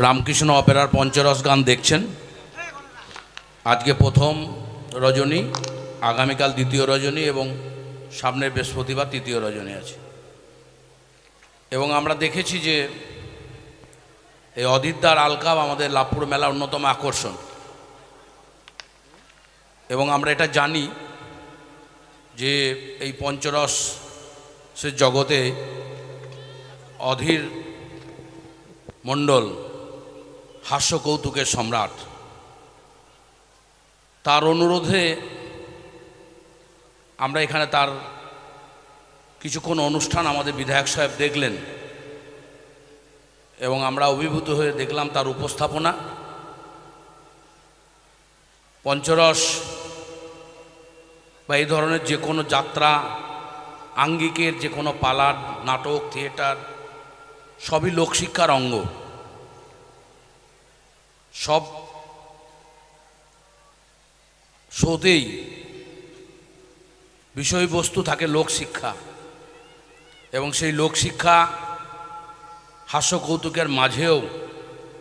রামকৃষ্ণ অপেরার পঞ্চরস গান দেখছেন। আজকে প্রথম রজনী, আগামীকাল দ্বিতীয় রজনী এবং সামনের বৃহস্পতিবার তৃতীয় রজনী আছে। এবং আমরা দেখেছি যে এই অদিতদার আলকাব আমাদের লাভপুর মেলা অন্যতম আকর্ষণ। এবং আমরা এটা জানি যে এই পঞ্চরস সে জগতে অধীর মণ্ডল হাস্য কৌতুকের সম্রাট। তার অনুরোধে আমরা এখানে তার কিছুক্ষণ অনুষ্ঠান আমাদের বিধায়ক সাহেব দেখলেন এবং আমরা অভিভূত হয়ে দেখলাম তার উপস্থাপনা। পঞ্চরস বা এই ধরনের যে কোনো যাত্রা, আঙ্গিকের যে কোনো পালার, নাটক, থিয়েটার, সবই লোকশিক্ষার অঙ্গ। সব শোতেই বিষয়বস্তু থাকে লোকশিক্ষা এবং সেই লোকশিক্ষা হাস্য কৌতুকের মাঝেও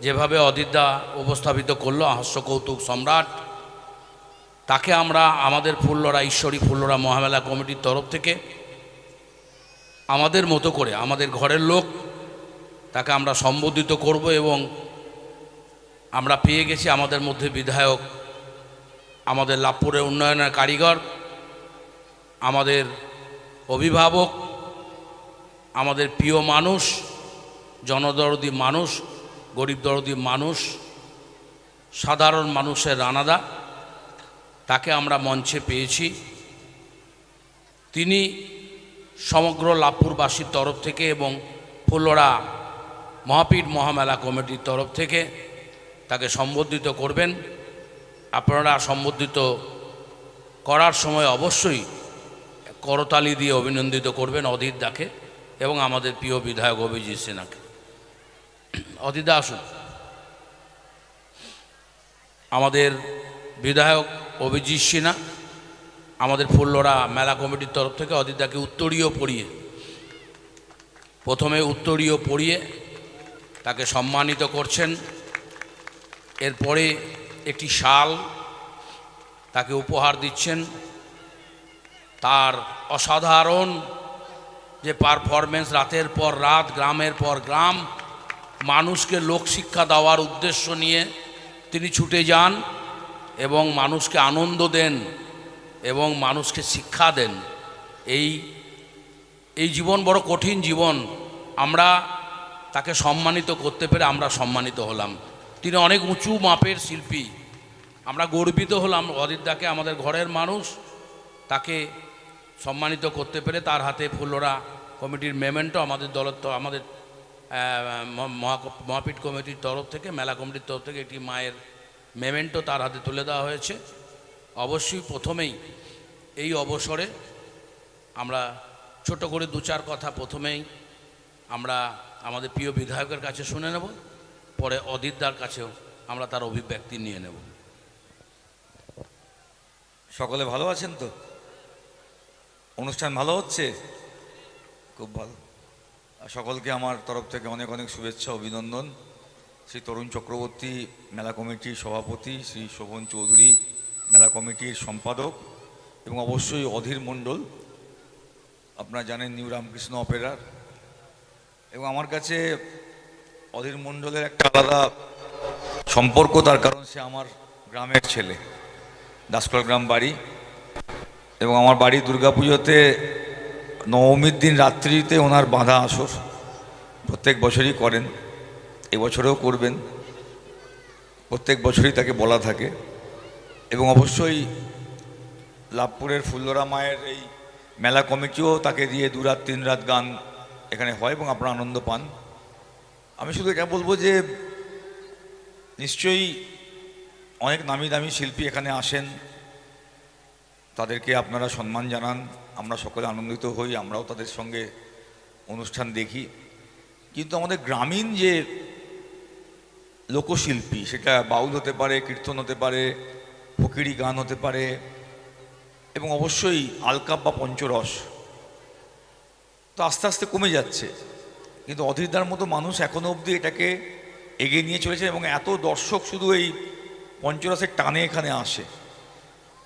যেভাবে অদিতদা উপস্থাপিত করল হাস্য কৌতুক সম্রাট, তাকে আমরা আমাদের ফুল্লরা, ঈশ্বরী ফুল্লরা মহামেলা কমিটির তরফ থেকে আমাদের মতো করে, আমাদের ঘরের লোক, তাকে আমরা সম্বোধিত করব এবং আমরা পেয়ে গেছি আমাদের মধ্যে বিধায়ক, আমাদের লাভপুরের উন্নয়নের কারিগর, আমাদের অভিভাবক, আমাদের প্রিয় মানুষ, জনদরদি মানুষ, গরিব দরদি মানুষ, সাধারণ মানুষের রানাদা, তাকে আমরা মঞ্চে পেয়েছি। তিনি সমগ্র লাভপুরবাসীর তরফ থেকে এবং ফুলরা মহাপীঠ মহামেলা কমিটির তরফ থেকে তাকে সম্বোধিত করবেন। আপনারা সম্বোধিত করার সময় অবশ্যই করতালি দিয়ে অভিনন্দিত করবেন অধীর দাকে এবং আমাদের প্রিয় বিধায়ক অভিজিৎ সিনহাকে। অদিদা আসুন। আমাদের বিধায়ক অভিজিৎ সিনহা, আমাদের ফুল্লরা মেলা কমিটির তরফ থেকে অদিতাকে উত্তরীয় পড়িয়ে, প্রথমে উত্তরীয় পড়িয়ে তাকে সম্মানিত করছেন এরপরে একটি শাল তাকে উপহার দিচ্ছেন। তার অসাধারণ যে পারফরমেন্স রাতের পর রাত, গ্রামের পর গ্রাম, মানুষকে লোকশিক্ষা দেওয়ার উদ্দেশ্য নিয়ে তিনি ছুটে যান এবং মানুষকে আনন্দ দেন এবং মানুষকে শিক্ষা দেন। এই এই জীবন বড় কঠিন জীবন। আমরা তাকে সম্মানিত করতে পেরে আমরা সম্মানিত হলাম। তিনি অনেক উঁচু মাপের শিল্পী। আমরা গর্বিত হলাম অদিতদাকে আমাদের ঘরের মানুষ। তাকে সম্মানিত করতে পেরে তার হাতে ফুলরা কমিটির মেমেন্টো, আমাদের দলের আমাদের মহাপীঠ কমিটির তরফ থেকে, মেলা কমিটির তরফ থেকে একটি মায়ের মেমেন্টো তার হাতে তুলে দেওয়া হয়েছে। অবশ্যই প্রথমেই এই অবসরে আমরা ছোট করে দু চার কথা প্রথমেই আমরা আমাদের প্রিয় বিধায়কের কাছে শুনে নেব। পরে অদিতদার কাছেও আমরা তার অভিব্যক্তি নিয়ে নেব। সকলে ভালো আছেন তো? অনুষ্ঠান ভালো হচ্ছে? খুব ভালো। সকলকে আমার তরফ থেকে অনেক অনেক শুভেচ্ছা, অভিনন্দন। শ্রী তরুণ চক্রবর্তী মেলা কমিটির সভাপতি, শ্রী শোভন চৌধুরী মেলা কমিটির সম্পাদক এবং অবশ্যই অধীর মণ্ডল। আপনারা জানেন নিউ রামকৃষ্ণ অপেরার। এবং আমার কাছে অধীর মণ্ডলের একটা আলাদা সম্পর্ক, তার কারণ সে আমার গ্রামের ছেলে দাসকল গ্রাম বাড়ি। এবং আমার বাড়ি দুর্গাপুজোতে নবমীর দিন রাত্রিতে ওনার বাঁধা আসর, প্রত্যেক বছরই করেন এবছরেও করবেন, প্রত্যেক বছরই তাকে বলা থাকে। এবং অবশ্যই লাভপুরের ফুল্লরা মায়ের এই মেলা কমিটিও তাকে দিয়ে দু রাত, তিন রাত গান এখানে হয় এবং আপনারা আনন্দ পান। আমি শুধু এটা বলব যে নিশ্চয়ই অনেক নামি দামি শিল্পী এখানে আসেন। তাদেরকে আপনারা সম্মান জানান। আমরা সকলে আনন্দিত হই, আমরাও তাদের সঙ্গে অনুষ্ঠান দেখি। কিন্তু আমাদের গ্রামীণ যে লোকশিল্পী, সেটা বাউল হতে পারে, কীর্তন হতে পারে, ফকিরি গান হতে পারে, এবং অবশ্যই আলকাপ বা পঞ্চরস। তো আস্তে আস্তে কমে যাচ্ছে। কিন্তু অধীরদার মতো মানুষ এখনও অবধি এটাকে এগিয়ে নিয়ে চলেছে এবং এত দর্শক শুধু এই পঞ্চরাসের টানে এখানে আসে।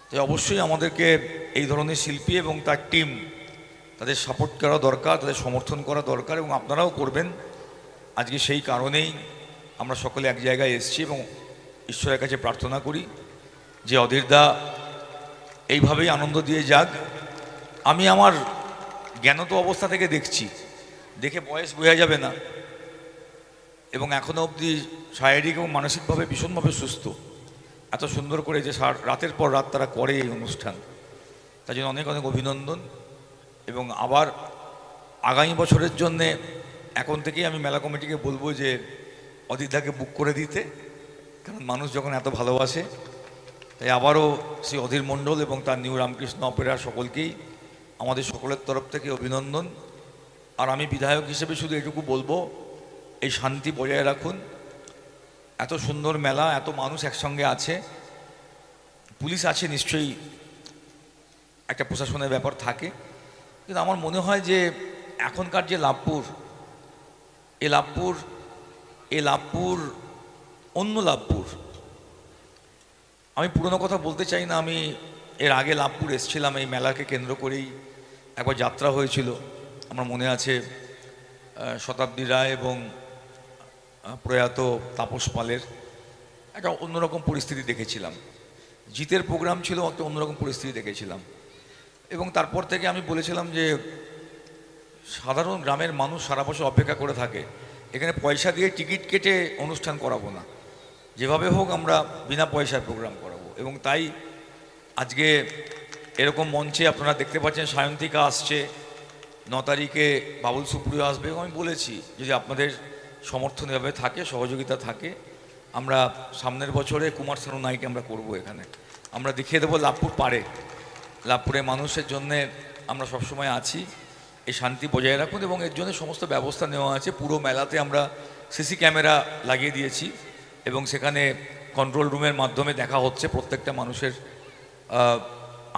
তাই অবশ্যই আমাদেরকে এই ধরনের শিল্পী এবং তার টিম তাদের সাপোর্ট করা দরকার, তাদের সমর্থন করা দরকার এবং আপনারাও করবেন। আজকে সেই কারণেই আমরা সকলে এক জায়গায় এসেছি এবং ঈশ্বরের কাছে প্রার্থনা করি যে অধীরদা এইভাবেই আনন্দ দিয়ে যাক। আমি আমার জ্ঞানত অবস্থা থেকে দেখছি দেখে বয়স বোঝা যাবে না। এবং এখনও অবধি শারীরিক এবং মানসিকভাবে ভীষণভাবে সুস্থ। এত সুন্দর করে যে রাতের পর রাত তারা করে এই অনুষ্ঠান। তার জন্য অনেক অনেক অভিনন্দন। এবং আবার আগামী বছরের জন্যে এখন থেকেই আমি মেলা কমিটিকে বলব যে অদিতদাকে বুক করে দিতে। কারণ মানুষ যখন এত ভালোবাসে, তাই আবারও শ্রী অধীর মণ্ডল এবং তার নিউ রামকৃষ্ণ অপেরা সকলকেই, আমাদের সকলের তরফ থেকে অভিনন্দন। আর আমি বিধায়ক হিসেবে শুধু এটুকু বলব, এই শান্তি বজায় রাখুন। এত সুন্দর মেলা, এত মানুষ একসঙ্গে আছে। পুলিশ আছে নিশ্চয়ই, একটা প্রশাসনের ব্যাপার থাকে। কিন্তু আমার মনে হয় যে এখনকার যে লাভপুর, এ লাভপুর এ লাভপুর, অন্য লাভপুর। আমি পুরনো কথা বলতে চাই না, আমি এর আগে লাভপুর এসেছিলাম, এই মেলাকে কেন্দ্র করেই একবার যাত্রা হয়েছিল। আমার মনে আছে শতাব্দী রায় এবং প্রয়াত তাপস পালের একটা অন্যরকম পরিস্থিতি দেখেছিলাম। জিতের প্রোগ্রাম ছিল, একটা অন্যরকম পরিস্থিতি দেখেছিলাম। এবং তারপর থেকে আমি বলেছিলাম যে, সাধারণ গ্রামের মানুষ সারা বছর অপেক্ষা করে থাকে। এখানে পয়সা দিয়ে টিকিট কেটে অনুষ্ঠান করাবো না। যেভাবে হোক আমরা বিনা পয়সায় প্রোগ্রাম করাবো। এবং তাই আজকে এরকম মঞ্চে আপনারা দেখতে পাচ্ছেন সায়ন্তিকা আসছে ন তারিখে বাবুল সুপ্রিয় আসবে, আমি বলেছি যদি আপনাদের সমর্থন এভাবে থাকে, সহযোগিতা থাকে, আমরা সামনের বছরে কুমার শানু নাইকে আমরা করব এখানে। আমরা দেখিয়ে দেবো লাভপুর পারে লাভপুরের মানুষের জন্যে আমরা সবসময় আছি, এই শান্তি বজায় রাখুন এবং এর জন্য সমস্ত ব্যবস্থা নেওয়া আছে। পুরো মেলাতে আমরা সিসি ক্যামেরা লাগিয়ে দিয়েছি এবং সেখানে কন্ট্রোল রুমের মাধ্যমে দেখা হচ্ছে প্রত্যেকটা মানুষের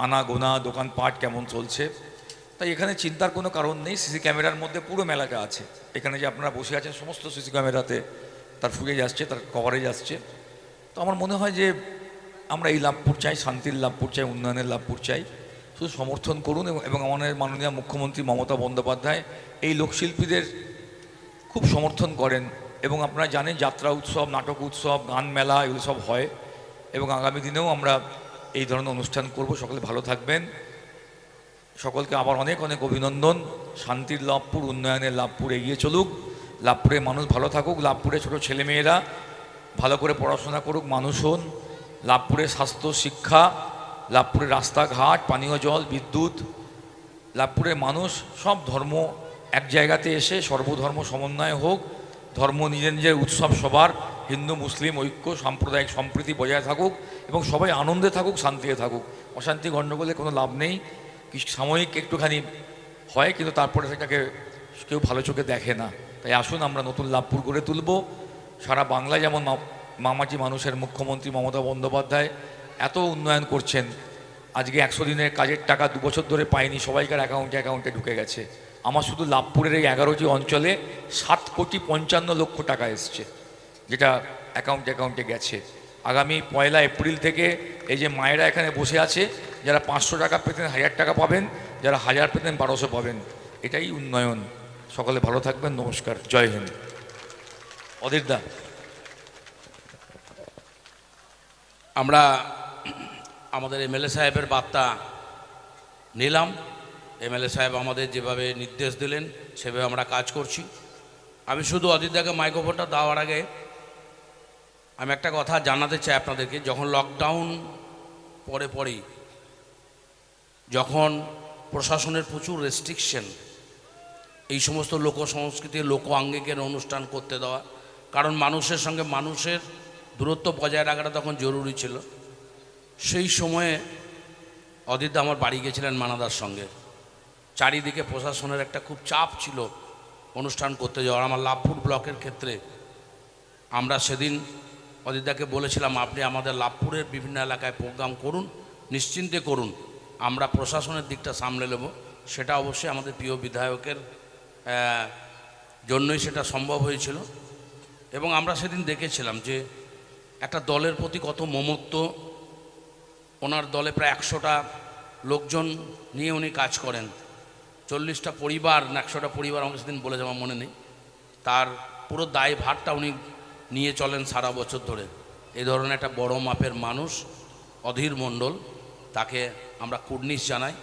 আনা গোনা দোকানপাট কেমন চলছে। তাই এখানে চিন্তার কোনো কারণ নেই। সিসি ক্যামেরার মধ্যে পুরো মেলাটা আছে। এখানে যে আপনারা বসে আছেন, সমস্ত সিসি ক্যামেরাতে তার ফুটেজ আসছে, তার কভারেজ আসছে। তো আমার মনে হয় যে আমরা এই লাভপুর চাই, শান্তির লাভপুর চাই, উন্নয়নের লাভপুর চাই। শুধু সমর্থন করুন এবং- আমাদের মাননীয় মুখ্যমন্ত্রী মমতা বন্দ্যোপাধ্যায় এই লোকশিল্পীদের খুব সমর্থন করেন এবং আপনারা জানেন যাত্রা উৎসব, নাটক উৎসব, গান মেলা, এগুলো সব হয়। এবং আগামী দিনেও আমরা এই ধরনের অনুষ্ঠান করব। সকলে ভালো থাকবেন। সকলকে আবার অনেক অনেক অভিনন্দন। শান্তির লাভপুর, উন্নয়নের লাভপুর এগিয়ে চলুক। লাভপুরে মানুষ ভালো থাকুক, লাভপুরে ছোট ছেলেমেয়েরা ভালো করে পড়াশোনা করুক, মানুষ হন। লাভপুরে স্বাস্থ্য, শিক্ষা লাভপুরের রাস্তাঘাট, পানীয় জল, বিদ্যুৎ লাভপুরের মানুষ সব ধর্ম এক জায়গাতে এসে সর্বধর্ম সমন্বয় হোক। ধর্ম নিজের নিজের উৎসব সবার, হিন্দু, মুসলিম, ঐক্য, সাম্প্রদায়িক সম্প্রীতি বজায় থাকুক এবং সবাই আনন্দে থাকুক, শান্তিতে থাকুক। অশান্তি গণ্ডগোলে কোনো লাভ নেই। সাময়িক একটুখানি হয়, কিন্তু তারপরে সেটাকে কেউ ভালো চোখে দেখে না। তাই আসুন, আমরা নতুন লাভপুর গড়ে তুলব। সারা বাংলায় যেমন মা- মামাটি মানুষের মুখ্যমন্ত্রী মমতা বন্দ্যোপাধ্যায় এত উন্নয়ন করছেন, আজকে একশো দিনের কাজের টাকা দু বছর ধরে পায়নি, সবাইকার অ্যাকাউন্টে অ্যাকাউন্টে ঢুকে গেছে। আমার শুধু লাভপুরের এই এগারোটি অঞ্চলে সাত কোটি পঞ্চান্ন লক্ষ টাকা এসছে, যেটা অ্যাকাউন্ট অ্যাকাউন্টে গেছে। আগামী পয়লা এপ্রিল থেকে এই যে মায়েরা এখানে বসে আছে যারা পাঁচশো টাকা পেতেন, হাজার টাকা পাবেন, যারা হাজার পেতেন, বারোশো পাবেন। এটাই উন্নয়ন। সকলে ভালো থাকবেন, নমস্কার, জয় হিন্দ। অধীরদা আমরা আমাদের এমএলএ সাহেবের বার্তা নিলাম। এমএলএ সাহেব আমাদের যেভাবে নির্দেশ দিলেন, সেভাবে আমরা কাজ করছি। আমি শুধু অদিতদাকে মাইক্রোফোনটা দেওয়ার আগে আমি একটা কথা জানাতে চাই আপনাদেরকে। যখন লকডাউন পরে পরেই যখন প্রশাসনের প্রচুর রেস্ট্রিকশন এই সমস্ত লোক সংস্কৃতি লোক আঙ্গিকের অনুষ্ঠান করতে দেওয়া, কারণ মানুষের সঙ্গে মানুষের দূরত্ব বজায় রাখাটা তখন জরুরি ছিল। সেই সময়ে অদিত আমার বাড়ি গেছিলেন মানাদার সঙ্গে। চারিদিকে প্রশাসনের একটা খুব চাপ ছিল অনুষ্ঠান করতে যাওয়ার। আমার লাভপুর ব্লকের ক্ষেত্রে আমরা সেদিন অদিতাকে বলেছিলাম, আপনি আমাদের লাভপুরের বিভিন্ন এলাকায় প্রোগ্রাম করুন, নিশ্চিন্তে করুন। আমরা প্রশাসনের দিকটা সামলে নেব। সেটা অবশ্যই আমাদের প্রিয় বিধায়কের জন্যই সেটা সম্ভব হয়েছিল। এবং আমরা সেদিন দেখেছিলাম যে একটা দলের প্রতি কত মমত্ব, ওনার দলে প্রায় একশোটা লোকজন নিয়ে উনি কাজ করেন। চল্লিশটা পরিবার না একশোটা পরিবার আমাকে সেদিন বলে যাওয়া মনে নেই। তার পুরো দায় ভারটা উনি নিয়ে চলেন সারা বছর ধরে। এ ধরনের একটা বড় মাপের মানুষ, অধীর মণ্ডল। তাকে আমরা কুর্নিশ জানাই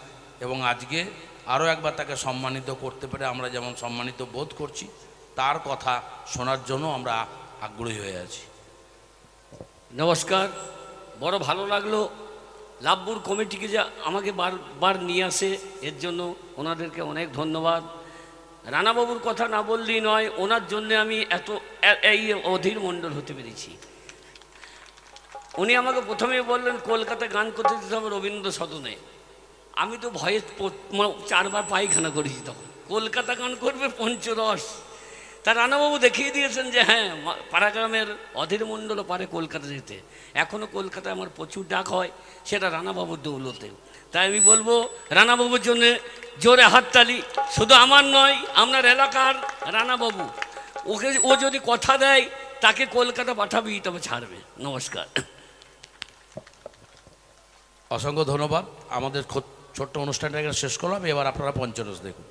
এবং আজকে আরও একবার তাকে সম্মানিত করতে পেরে আমরা যেমন সম্মানিত বোধ করছি, তার কথা শোনার জন্য আমরা আগ্রহী হয়ে আছি। নমস্কার, বড় ভালো লাগল। লাভপুর কমিটিকে যে আমাকে বারবার নিয়ে আসে, এর জন্য ওনাদেরকে অনেক ধন্যবাদ। রানাবাবুর কথা না বললেই নয়, ওনার জন্য আমি এত এই অধীর মণ্ডল হতে পেরেছি। উনি আমাকে প্রথমে বললেন, কলকাতায় গান করতে দিতে হবে রবীন্দ্র সদনে। আমি তো ভয়ে চারবার পায়খানা করেছি তখন। কলকাতা গান করবে পঞ্চরস তা রানাবাবু দেখিয়ে দিয়েছেন যে হ্যাঁ পাড়াগ্রামের অধীর মণ্ডলও পারে কলকাতা যেতে। এখনও কলকাতায় আমার প্রচুর ডাক হয়, সেটা রানাবাবুর দৌলতে তাই আমি বলব, রানাবাবুর জন্য জোরে হাততালি শুধু আমার নয়, আপনার এলাকার রানাবাবু। ওকে ও যদি কথা দেয়, তাকে কলকাতা পাঠাবেই তবে ছাড়বে। নমস্কার। অসংখ্য ধন্যবাদ। আমাদের ছোট্ট অনুষ্ঠানটা এখানে শেষ করলাম। এবার আপনারা পঞ্চরস দেখুন।